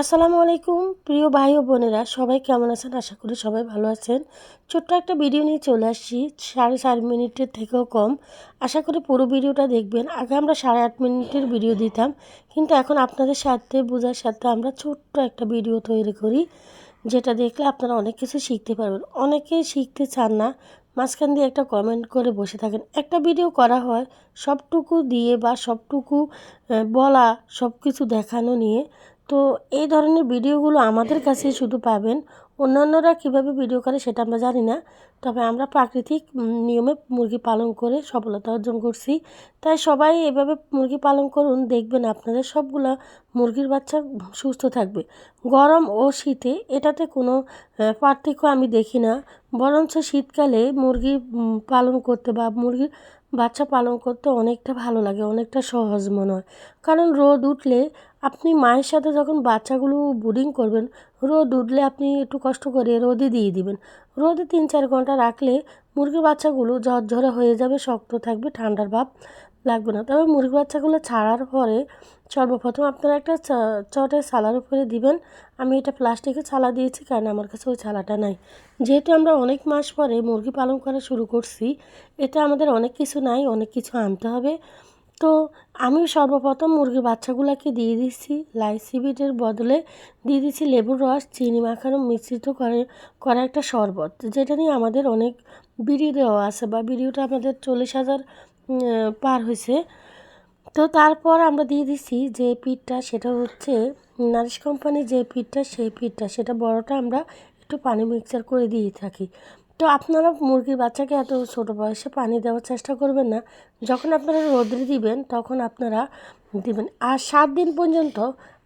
আসসালামু আলাইকুম, প্রিয় ভাই ও বোনেরা, সবাই কেমন আছেন? আশা করি সবাই ভালো আছেন। ছোট্ট একটা ভিডিও নিয়ে চলে আসছি, সাড়ে চার মিনিটের থেকেও কম। আশা করি পুরো ভিডিওটা দেখবেন। আগে আমরা সাড়ে আট মিনিটের ভিডিও দিতাম, কিন্তু এখন আপনাদের সাথে, বোঝার সাথে আমরা ছোট্ট একটা ভিডিও তৈরি করি, যেটা দেখলে আপনারা অনেক কিছু শিখতে পারবেন। অনেকেই শিখতে চান না, মাঝখান দিয়ে একটা কমেন্ট করে বসে থাকেন। একটা ভিডিও করা হয়, সবটুকু দিয়ে বা সবটুকু বলা সব কিছু দেখানো নিয়ে। তো এই ধরনের ভিডিওগুলো আমাদের কাছেই শুধু পাবেন। অন্যান্যরা কীভাবে ভিডিও করে সেটা আমরা জানি না। তবে আমরা প্রাকৃতিক নিয়মে মুরগি পালন করে সফলতা অর্জন করছি। তাই সবাই এভাবে মুরগি পালন করুন, দেখবেন আপনাদের সবগুলো মুরগির বাচ্চা সুস্থ থাকবে। গরম ও শীতে এটাতে কোনো পার্থক্য আমি দেখি না। বরঞ্চ শীতকালে মুরগি পালন করতে বা মুরগির বাচ্চা পালন করতে অনেকটা ভালো লাগে, অনেকটা সহজ মনে হয়। কারণ রোদ উঠলে আপনি মায়ের সাথে যখন বাচ্চাগুলো বুডিং করবেন, রোদ উঠলে আপনি একটু কষ্ট করে রোদে দিয়ে দিবেন। রোদে তিন চার ঘণ্টা রাখলে মুরগির বাচ্চাগুলো ঝরঝরে হয়ে যাবে, শক্ত থাকবে, ঠান্ডার ভাব লাগবে না। তবে মুরগির বাচ্চাগুলো ছাড়ার পরে সর্বপ্রথম আপনারা একটা চটের ছালার উপরে দিবেন। আমি এটা প্লাস্টিকের ছালা দিয়েছি কারণ আমার কাছে ওই ছালাটা নাই। যেহেতু আমরা অনেক মাস পরে মুরগি পালন করা শুরু করছি এতে আমাদের অনেক কিছু নাই, অনেক কিছু আনতে হবে। তো আমি সর্বপ্রথম মুরগির বাচ্চাগুলোকে দিয়ে দিচ্ছি লাইসিবিটের বদলে। দিয়ে দিচ্ছি লেবুর রস, চিনি মাখানো মিশ্রিত করে, করা একটা শরবত। যেটা নিয়ে আমাদের অনেক ভিডিও দেওয়া আছে বা ভিডিওটা আমাদের চল্লিশ হাজার পার হয়েছে। তো তারপর আমরা দিয়ে দিচ্ছি যে পিঠটা, সেটা হচ্ছে নারিশ কোম্পানির যে পিঠটা, সেই পিঠটা, সেটা বড়টা আমরা একটু পানি মিক্সচার করে দিয়ে থাকি। তো আপনারা মুরগির বাচ্চাকে এত ছোটো বয়সে পানি দেওয়ার চেষ্টা করবেন না। যখন আপনারা রোদ্রে দিবেন, তখন আপনারা দিবেন। আর সাত দিন পর্যন্ত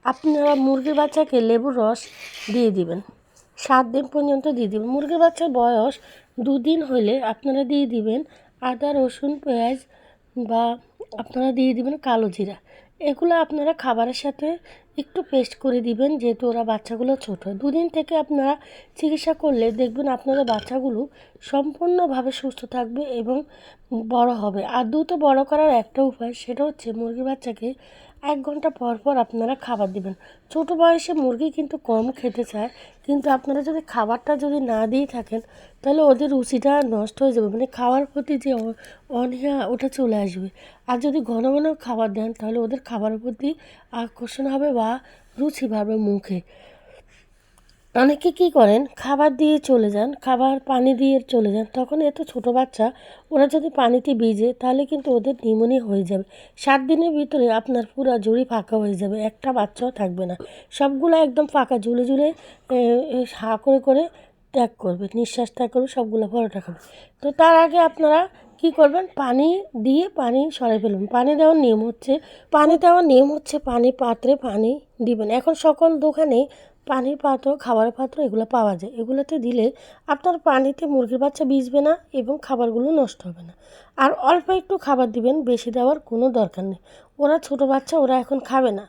আপনারা মুরগির বাচ্চাকে লেবুর রস দিয়ে দিবেন। সাত দিন পর্যন্ত দিয়ে দিবেন। মুরগির বাচ্চার বয়স দুদিন হলে আপনারা দিয়ে দিবেন আদা, রসুন, পেঁয়াজ বা আপনারা দিয়ে দিবেন কালো জিরা। এগুলো আপনারা খাবারের সাথে একটু পেস্ট করে দিবেন, যেহেতু ওরা বাচ্চাগুলো ছোটো। দুদিন থেকে আপনারা চিকিৎসা করলে দেখবেন আপনাদের বাচ্চাগুলো সম্পূর্ণভাবে সুস্থ থাকবে এবং বড় হবে। আর দ্রুত বড় করার একটা উপায় সেটা হচ্ছে মুরগির বাচ্চাকে এক ঘণ্টা পর পর আপনারা খাবার দিবেন। ছোট বয়সে মুরগি কিন্তু কম খেতে চায়, কিন্তু আপনারা যদি খাবারটা যদি না দিয়ে থাকেন, তাহলে ওদের রুচিটা নষ্ট হয়ে যাবে। মানে খাওয়ার প্রতি যে অনীহা ওটা চলে আসবে। আর যদি ঘন ঘন খাবার দেন, তাহলে ওদের খাবারের প্রতি আকর্ষণ হবে বা রুচি বাড়বে মুখে। অনেকে কী করেন? খাবার দিয়ে চলে যান, খাবার পানি দিয়ে চলে যান, তখন এত ছোট বাচ্চা, ওরা যদি পানিতে ভিজে, তাহলে কিন্তু ওদের নিউমোনিয়া হয়ে যাবে। সাত দিনের ভিতরে আপনার পুরা জুড়ি ফাঁকা হয়ে যাবে, একটা বাচ্চাও থাকবে না। সবগুলো একদম ফাঁকা, ঝুলে ঝুলে হা করে করে ত্যাগ করবে, নিঃশ্বাস ত্যাগ করবে সবগুলো পরোটা খাবে। তো তার আগে আপনারা কি করবেন? পানি দিয়ে পানি সরাই ফেলবেন। পানি দেওয়ার নিয়ম হচ্ছে, পানি দেওয়ার নিয়ম হচ্ছে পানি পাত্রে পানি দিবেন। এখন সকল দোকানে পানির পাত্র, খাবারের পাত্র এগুলো পাওয়া যায়। এগুলোতে দিলে আপনার পানিতে মুরগির বাচ্চা ভিজবে না এবং খাবারগুলো নষ্ট হবে না। আর অল্প একটু খাবার দিবেন, বেশি দেওয়ার কোনো দরকার নেই। ওরা ছোট বাচ্চা, ওরা এখন খাবে না।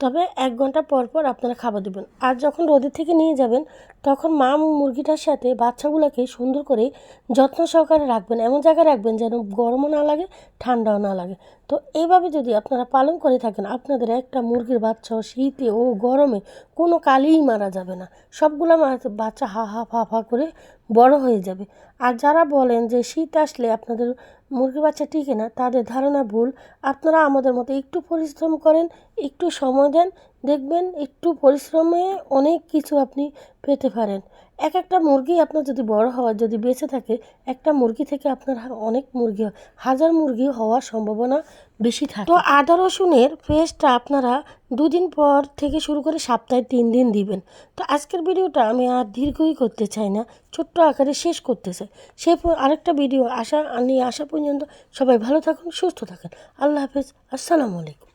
তবে এক ঘণ্টা পর পর আপনারা খাবার দেবেন। আর যখন রোদের থেকে নিয়ে যাবেন, তখন মা মুরগিটার সাথে বাচ্চাগুলোকে সুন্দর করে যত্ন সহকারে রাখবেন। এমন জায়গায় রাখবেন যেন গরমও না লাগে, ঠান্ডাও না লাগে। তো এইভাবে যদি আপনারা পালন করে থাকেন, আপনাদের একটা মুরগির বাচ্চা শীতে ও গরমে কোনো কালেই মারা যাবে না। সবগুলো বাচ্চা হা হা ফা ফা করে বড় হয়ে যাবে। আর যারা বলেন যে শীত আসলে আপনাদের মুরগি বাচ্চা টিকে না, তাদের ধারণা ভুল। আপনারা আমাদের মতো একটু পরিশ্রম করেন, একটু সময় দেন দেখবেন একটু পরিশ্রমে অনেক কিছু আপনি পেতে পারেন। এক একটা মুরগি আপনার যদি বড় হওয়ার, যদি বেঁচে থাকে, একটা মুরগি থেকে আপনার অনেক মুরগি হাজার মুরগি হওয়ার সম্ভাবনা বেশি থাকে। তো আদা রসুনের পেস্টটা আপনারা দুদিন পর থেকে শুরু করে সপ্তাহে তিন দিন দিবেন। তো আজকের ভিডিওটা আমি আর দীর্ঘই করতে চাই না, ছোট্ট আকারে শেষ করতে চাই। সে আরেকটা ভিডিও আসা নিয়ে আসা পর্যন্ত সবাই ভালো থাকুন, সুস্থ থাকেন। আল্লাহ হাফেজ, আসসালামু আলাইকুম।